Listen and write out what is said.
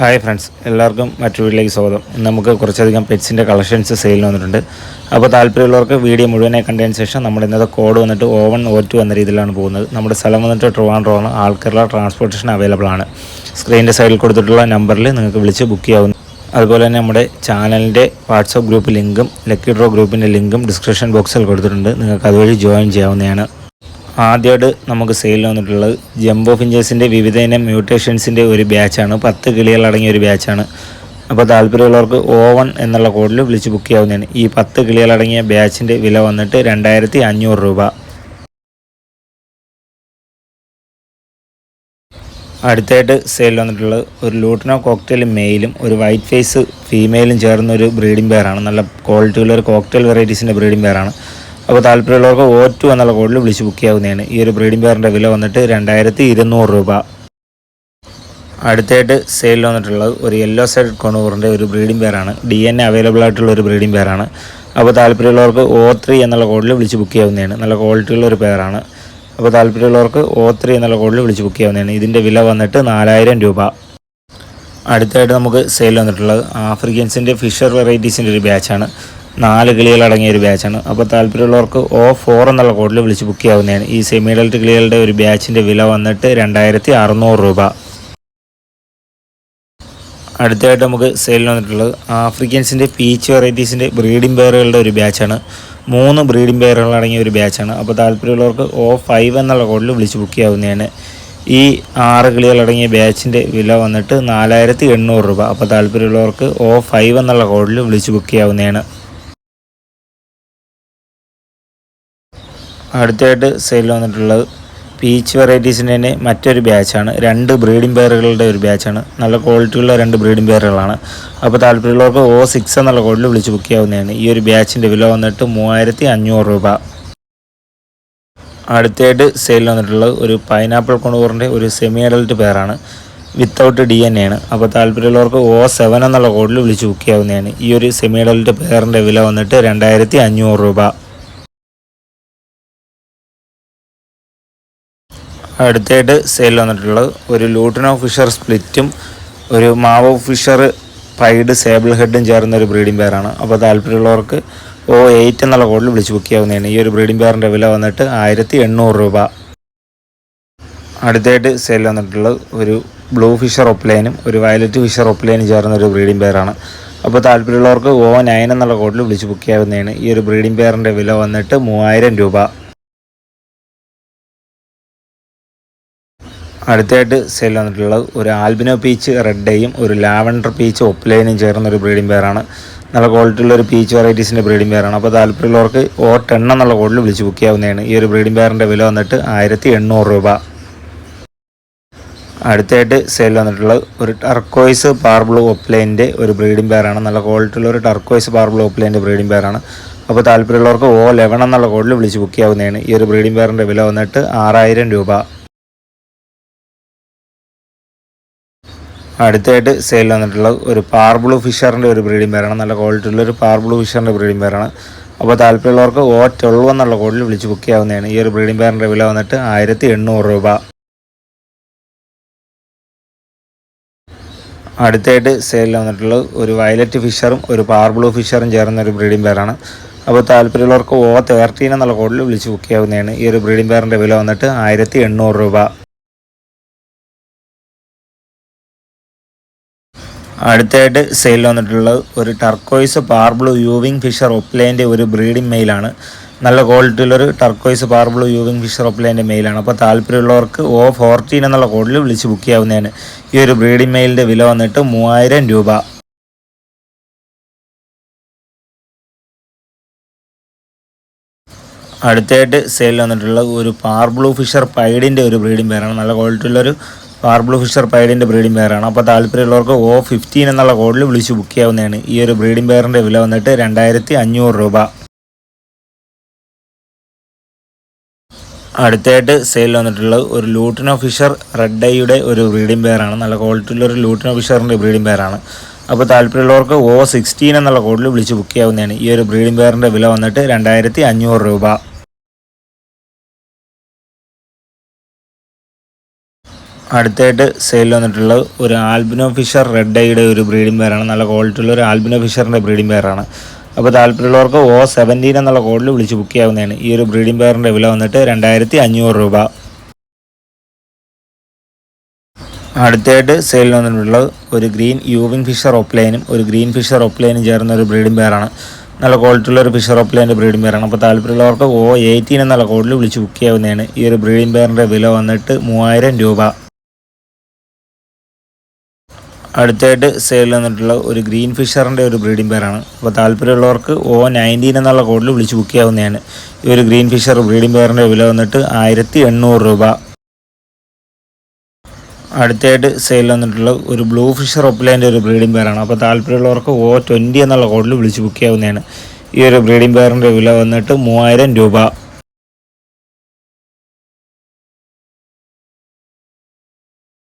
Hi friends എല്ലാവർക്കും മറ്റു വീട്ടിലേക്ക് സ്വാഗതം. നമുക്ക് കുറച്ചധികം പെറ്റ്സിന്റെ കളക്ഷൻസ് സെയിൽ വന്നിട്ടുണ്ട്. അപ്പോൾ താല്പര്യമുള്ളവർക്ക് വീഡിയോ മുഴുവനായി കണ്ടതിന് ശേഷം നമ്മുടെ ഇന്നത്തെ കോഡ് വന്നിട്ട് ഓവൺ വൺ ഓ ടു എന്ന രീതിയിലാണ് പോകുന്നത്. നമ്മുടെ സ്ഥലം വന്നിട്ട് ട്രിവാൻഡ്രോണ് ആൾക്കാരുടെ ട്രാൻസ്പോർട്ടേഷൻ അവൈലബിൾ ആണ്. സ്ക്രീനിന്റെ സൈഡിൽ കൊടുത്തിട്ടുള്ള നമ്പറിൽ നിങ്ങൾക്ക് വിളിച്ച് ബുക്ക് ചെയ്യാവുന്നു അതുപോലെ തന്നെ നമ്മുടെ ചാനലിന്റെ വാട്സപ്പ് ഗ്രൂപ്പ് ലിങ്കും ലക്കി ഡ്രോ ഗ്രൂപ്പിന്റെ ലിങ്കും ഡിസ്ക്രിപ്ഷൻ ബോക്സിൽ കൊടുത്തിട്ടുണ്ട്. നിങ്ങൾക്ക് അതുവഴി ജോയിൻ ചെയ്യാവുന്നതാണ്. ആദ്യമായിട്ട് നമുക്ക് സെയിൽ വന്നിട്ടുള്ളത് ജംബോ ഫിഞ്ചേഴ്സിന്റെ വിവിധ ഇനം മ്യൂട്ടേഷൻസിന്റെ ഒരു ബാച്ചാണ് പത്ത് കിളികൾ അടങ്ങിയ ഒരു ബാച്ചാണ് അപ്പോൾ താല്പര്യമുള്ളവർക്ക് ഓവൺ എന്നുള്ള കോഡിൽ വിളിച്ച് ബുക്ക് ചെയ്യാവുന്നതാണ്. ഈ പത്ത് കിളികൾ അടങ്ങിയ ബാച്ചിന്റെ വില വന്നിട്ട് രണ്ടായിരത്തി അഞ്ഞൂറ് രൂപ. അടുത്തായിട്ട് സെയിൽ വന്നിട്ടുള്ളത് ഒരു ലൂട്ടിനോ കോക്ടെയിൽ മെയിലും ഒരു വൈറ്റ് ഫേസ് ഫീമെയിലും ചേർന്ന ഒരു ബ്രീഡിംഗ് പെയറാണ് നല്ല ക്വാളിറ്റിയുള്ള ഒരു കോക്ടെയിൽ വെറൈറ്റീസിന്റെ ബ്രീഡിംഗ് പെയറാണ് അപ്പോൾ താല്പര്യമുള്ളവർക്ക് ഓ ടു എന്നുള്ള കോഡിൽ വിളിച്ച് ബുക്ക് ചെയ്യാവുന്നതാണ്. ഈ ഒരു ബ്രീഡിംഗ് പെയറിന്റെ വില വന്നിട്ട് രണ്ടായിരത്തി ഇരുന്നൂറ് രൂപ. അടുത്തായിട്ട് സെയിലിൽ വന്നിട്ടുള്ളത് ഒരു യെല്ലോ സൈഡ് കൊണൂറിന്റെ ഒരു ബ്രീഡിംഗ് പെയറാണ് ഡി എൻ എ അവൈലബിൾ ആയിട്ടുള്ള ഒരു ബ്രീഡിംഗ് പെയറാണ് അപ്പോൾ താല്പര്യമുള്ളവർക്ക് ഓ ത്രീ എന്നുള്ള കോഡിൽ വിളിച്ച് ബുക്ക് ചെയ്യാവുന്നതാണ്. നല്ല ക്വാളിറ്റിയുള്ള ഒരു പെയറാണ് അപ്പോൾ താല്പര്യമുള്ളവർക്ക് ഓ ത്രീ എന്നുള്ള കോഡിൽ വിളിച്ച് ബുക്ക് ചെയ്യാവുന്നതാണ്. ഇതിന്റെ വില വന്നിട്ട് നാലായിരം രൂപ. അടുത്തായിട്ട് നമുക്ക് സെയിൽ വന്നിട്ടുള്ളത് ആഫ്രിക്കൻസിന്റെ ഫിഷർ വെറൈറ്റീസിന്റെ ഒരു ബാച്ചാണ് നാല് കിളികൾ അടങ്ങിയ ഒരു ബാച്ചാണ് അപ്പോൾ താല്പര്യമുള്ളവർക്ക് ഓ ഫോർ എന്നുള്ള കോഡിൽ വിളിച്ച് ബുക്ക് ചെയ്യാവുന്നതാണ്. ഈ സെമി അഡൽട്ട് കിളികളുടെ ഒരു ബാച്ചിന്റെ വില വന്നിട്ട് രണ്ടായിരത്തി അറുന്നൂറ് രൂപ. അടുത്തതായിട്ട് നമുക്ക് സെയിൽ വന്നിട്ടുള്ളത് ആഫ്രിക്കൻസിന്റെ പീച്ച് വെറൈറ്റീസിന്റെ ബ്രീഡിംഗ് പെയറുകളുടെ ഒരു ബാച്ചാണ് മൂന്ന് ബ്രീഡിംഗ് പെയറുകൾ അടങ്ങിയ ഒരു ബാച്ചാണ് അപ്പോൾ താല്പര്യമുള്ളവർക്ക് ഓ ഫൈവ് എന്നുള്ള കോഡിൽ വിളിച്ച് ബുക്ക് ചെയ്യാവുന്നതാണ്. ഈ ആറ് കിളികൾ അടങ്ങിയ ബാച്ചിന്റെ വില വന്നിട്ട് നാലായിരത്തി എണ്ണൂറ് രൂപ. അപ്പോൾ താല്പര്യമുള്ളവർക്ക് ഓ ഫൈവ് എന്നുള്ള കോഡിൽ വിളിച്ച് ബുക്ക് ചെയ്യാവുന്നതാണ്. അടുത്തായിട്ട് സെയിൽ വന്നിട്ടുള്ളത്. പീച്ച് വെറൈറ്റീസിന്റെ തന്നെ മറ്റൊരു ബാച്ചാണ് രണ്ട് ബ്രീഡിംഗ് പെയറുകളുടെ ഒരു ബാച്ചാണ് നല്ല ക്വാളിറ്റിയുള്ള രണ്ട് ബ്രീഡിംഗ് പെയറുകളാണ് അപ്പോൾ താല്പര്യമുള്ളവർക്ക് ഓ സിക്സ് എന്നുള്ള കോഡിൽ വിളിച്ച് ബുക്ക് ചെയ്യാവുന്നതാണ്. ഈ ഒരു ബാച്ചിന്റെ വില വന്നിട്ട് മൂവായിരത്തി അഞ്ഞൂറ് രൂപ. അടുത്തായിട്ട് സെയിൽ വന്നിട്ടുള്ളത് ഒരു പൈനാപ്പിൾ കൊണ്ടുപോറിന്റെ ഒരു സെമി അഡൽട്ട് പെയറാണ് വിത്തൗട്ട് ഡി എൻ ആണ്. അപ്പോൾ താല്പര്യമുള്ളവർക്ക് ഓ സെവൻ എന്നുള്ള കോഡിൽ വിളിച്ച് ബുക്ക് ചെയ്യാവുന്നതാണ്. ഈ ഒരു സെമി അഡൽട്ട് പെയറിന്റെ വില വന്നിട്ട് രണ്ടായിരത്തി അഞ്ഞൂറ് രൂപ. അടുത്തായിട്ട് സെയിൽ വന്നിട്ടുള്ളത്. ഒരു ലൂട്ടിനോ ഫിഷർ സ്പ്ലിറ്റും ഒരു മാവോ ഫിഷർ പൈഡ് സേബിൾ ഹെഡും ചേർന്ന ഒരു ബ്രീഡിംഗ് പെയറാണ് അപ്പോൾ താല്പര്യമുള്ളവർക്ക് ഓ എയ്റ്റ് എന്നുള്ള കോഡിൽ വിളിച്ച് ബുക്ക് ചെയ്യാവുന്നതാണ്. ഈ ഒരു ബ്രീഡിംഗ് പെയറിന്റെ വില വന്നിട്ട് ആയിരത്തി എണ്ണൂറ് രൂപ. അടുത്തായിട്ട് സെയിൽ വന്നിട്ടുള്ളത് ഒരു ബ്ലൂ ഫിഷർ ഒപ്ലൈനും ഒരു വയലറ്റ് ഫിഷർ ഒപ്ലൈനും ചേർന്ന ഒരു ബ്രീഡിംഗ് പെയറാണ് അപ്പോൾ താല്പര്യമുള്ളവർക്ക് ഓ നയൻ എന്നുള്ള കോഡിൽ വിളിച്ച് ബുക്ക് ചെയ്യാവുന്നതാണ്. ഈ ഒരു ബ്രീഡിംഗ് പെയറിന്റെ വില വന്നിട്ട് മൂവായിരം രൂപ. അടുത്തായിട്ട് സെയിൽ വന്നിട്ടുള്ളത് ഒരു ആൽബിനോ പീച്ച് റെഡയും ഒരു ലാവൻഡർ പീച്ച് ഒപ്ലൈനും ചേർന്ന ഒരു ബ്രീഡിംഗ് പെയറാണ് നല്ല ക്വാളിറ്റി ഉള്ള ഒരു പീച്ച് വെറൈറ്റീസിന്റെ ബ്രീഡിംഗ് പെയറാണ് അപ്പോൾ താല്പര്യമുള്ളവർക്ക് ഓ ടെൺ എന്നുള്ള കോഡിൽ വിളിച്ച് ബുക്ക് ചെയ്യാവുന്നതാണ്. ഈ ഒരു ബ്രീഡിംഗ് പെയറിന്റെ വില വന്നിട്ട് ആയിരത്തി എണ്ണൂറ് രൂപ. അടുത്തായിട്ട് സെയിൽ വന്നിട്ടുള്ളത് ഒരു ടർക്കോയ്സ് പാർബ്ലൂ ഒപ്ലൈന്റെ ഒരു ബ്രീഡിംഗ് പെയറാണ് നല്ല ക്വാളിറ്റി ഉള്ള ഒരു ടർക്കോയ്സ് പാർബ്ലൂ ഒപ്ലൈന്റെ ബ്രീഡിംഗ് പെയറാണ് അപ്പോൾ താല്പര്യമുള്ളവർക്ക് ഓ ലെവൻ എന്നുള്ള കോഡിൽ വിളിച്ച് ബുക്ക് ചെയ്യാവുന്നതാണ്. ഈ ഒരു ബ്രീഡിംഗ് പെയറിന്റെ വില വന്നിട്ട് ആറായിരം രൂപ. അടുത്തായിട്ട് സെയിൽ വന്നിട്ടുള്ള ഒരു പാർബ്ലൂ ഫിഷറിന്റെ ഒരു ബ്രീഡിംഗ് പേരാണ് നല്ല ക്വാളിറ്റി ഉള്ള ഒരു പാർബ്ലൂ ഫിഷറിന്റെ ബ്രീഡിംഗ് പേരാണ് അപ്പോൾ താല്പര്യമുള്ളവർക്ക് ഓ ട്വൽവ് എന്നുള്ള കോഡിൽ വിളിച്ച് ബുക്ക് ചെയ്യാവുന്നതാണ്. ഈ ഒരു ബ്രീഡിംഗ് പേരിന്റെ വില വന്നിട്ട് ആയിരത്തി എണ്ണൂറ് രൂപ. അടുത്തായിട്ട് സെയിലിൽ വന്നിട്ടുള്ള ഒരു വയലറ്റ് ഫിഷറും ഒരു പാർബ്ലൂ ഫിഷറും ചേർന്ന ഒരു ബ്രീഡിംഗ് പേരാണ് അപ്പോൾ താല്പര്യമുള്ളവർക്ക് ഓ തേർട്ടീൻ എന്നുള്ള കോഡിൽ വിളിച്ച് ബുക്ക് ചെയ്യാവുന്നതാണ്. ഈ ഒരു ബ്രീഡിംഗ് പേരിന്റെ വില വന്നിട്ട് ആയിരത്തി രൂപ. അടുത്തായിട്ട് സെയിൽ വന്നിട്ടുള്ളത് ഒരു ടർക്കോയ്സ് പാർബ്ലൂ യൂവിങ് ഫിഷർ ഒപ്ലേന്റെ ഒരു ബ്രീഡിംഗ് മെയിലാണ് നല്ല ക്വാളിറ്റിയിലൊരു ടർക്കോയ്സ് പാർബ്ലൂ യൂവിങ് ഫിഷർ ഒപ്ലേന്റെ മെയിലാണ് അപ്പോൾ താല്പര്യമുള്ളവർക്ക് ഓ ഫോർട്ടീൻ എന്നുള്ള കോഡിൽ വിളിച്ച് ബുക്ക് ചെയ്യാവുന്നതാണ്. ഈ ഒരു ബ്രീഡിംഗ് മെയിലിന്റെ വില വന്നിട്ട് മൂവായിരം രൂപ. അടുത്തായിട്ട് സെയിൽ വന്നിട്ടുള്ള ഒരു പാർബ്ലൂ ഫിഷർ പൈഡിന്റെ ഒരു ബ്രീഡിംഗ് പേരാണ് നല്ല ക്വാളിറ്റിയുള്ളൊരു പാർബ്ലൂ ഫിഷർ പൈഡിന്റെ ബ്രീഡിംഗ് പെയറാണ് അപ്പോൾ താല്പര്യമുള്ളവർക്ക് ഓ ഫിഫ്റ്റീൻ എന്നുള്ള കോഡിൽ വിളിച്ച് ബുക്ക് ചെയ്യാവുന്നതാണ്. ഈ ഒരു ബ്രീഡിംഗ് പെയറിന്റെ വില വന്നിട്ട് രണ്ടായിരത്തി അഞ്ഞൂറ് രൂപ. അടുത്തായിട്ട് സെയിൽ വന്നിട്ടുള്ളത് ഒരു ലൂട്ടിനോ ഫിഷർ റെഡ് ഐയുടെ ഒരു ബ്രീഡിംഗ് പെയറാണ് നല്ല ക്വാളിറ്റിയുള്ള ഒരു ലൂട്ടിനോ ഫിഷറിന്റെ ബ്രീഡിംഗ് പെയറാണ് അപ്പോൾ താല്പര്യമുള്ളവർക്ക് ഓ സിക്സ്റ്റീൻ എന്നുള്ള കോഡിൽ വിളിച്ച് ബുക്ക് ചെയ്യാവുന്നതാണ്. ഈ ഒരു ബ്രീഡിംഗ് പെയറിന്റെ വില വന്നിട്ട് രണ്ടായിരത്തി രൂപ. അടുത്തായിട്ട് സെയിൽ വന്നിട്ടുള്ളത് ഒരു ആൽബിനോ ഫിഷർ റെഡ് ഐയുടെ ഒരു ബ്രീഡിംഗ് പെയറാണ് നല്ല ക്വാളിറ്റി ഉള്ള ഒരു ആൽബിനോ ഫിഷറിന്റെ ബ്രീഡിംഗ് പെയറാണ് അപ്പോൾ താല്പര്യമുള്ളവർക്ക് ഓ സെവന്റീൻ എന്നുള്ള കോഡിൽ വിളിച്ച് ബുക്ക് ചെയ്യാവുന്നതാണ്. ഈ ഒരു ബ്രീഡിംഗ് പെയറിന്റെ വില വന്നിട്ട് രണ്ടായിരത്തി അഞ്ഞൂറ് രൂപ. അടുത്തായിട്ട് സെയിൽ വന്നിട്ടുള്ളത് ഒരു ഗ്രീൻ യൂവിങ് ഫിഷർ ഓപ്ലൈനും ഒരു ഗ്രീൻ ഫിഷർ ഓപ്ലൈനും ചേർന്ന ഒരു ബ്രീഡിംഗ് പെയറാണ് നല്ല ക്വാളിറ്റി ഉള്ള ഒരു ഫിഷർ ഓപ്ലൈന്റെ ബ്രീഡിംഗ് പെയറാണ് അപ്പോൾ താല്പര്യമുള്ളവർക്ക് ഓ എയ്റ്റീൻ എന്നുള്ള കോഡിൽ വിളിച്ച് ബുക്ക് ചെയ്യാവുന്നതാണ്. ഈ ഒരു ബ്രീഡിംഗ് പെയറിന്റെ വില വന്നിട്ട് മൂവായിരം രൂപ. അടുത്തായിട്ട് സെയിൽ വന്നിട്ടുള്ള ഒരു ഗ്രീൻ ഫിഷറിന്റെ ഒരു ബ്രീഡിംഗ് പെയറാണ് അപ്പോൾ താല്പര്യമുള്ളവർക്ക് ഓ നയന്റീൻ എന്നുള്ള കോഡിൽ വിളിച്ച് ബുക്ക് ചെയ്യാവുന്നതാണ്. ഈ ഒരു ഗ്രീൻ ഫിഷർ ബ്രീഡിംഗ് പെയറിന്റെ വില വന്നിട്ട് ആയിരത്തി എണ്ണൂറ് രൂപ. അടുത്തായിട്ട് സെയിൽ വന്നിട്ടുള്ള ഒരു ബ്ലൂ ഫിഷർ ഒപ്ലൈന്റെ ഒരു ബ്രീഡിംഗ് പെയറാണ് അപ്പോൾ താല്പര്യമുള്ളവർക്ക് ഓ ട്വന്റി എന്നുള്ള കോഡിൽ വിളിച്ച് ബുക്ക് ചെയ്യാവുന്നതാണ്. ഈ ഒരു ബ്രീഡിംഗ് പെയറിന്റെ വില വന്നിട്ട് മൂവായിരം രൂപ.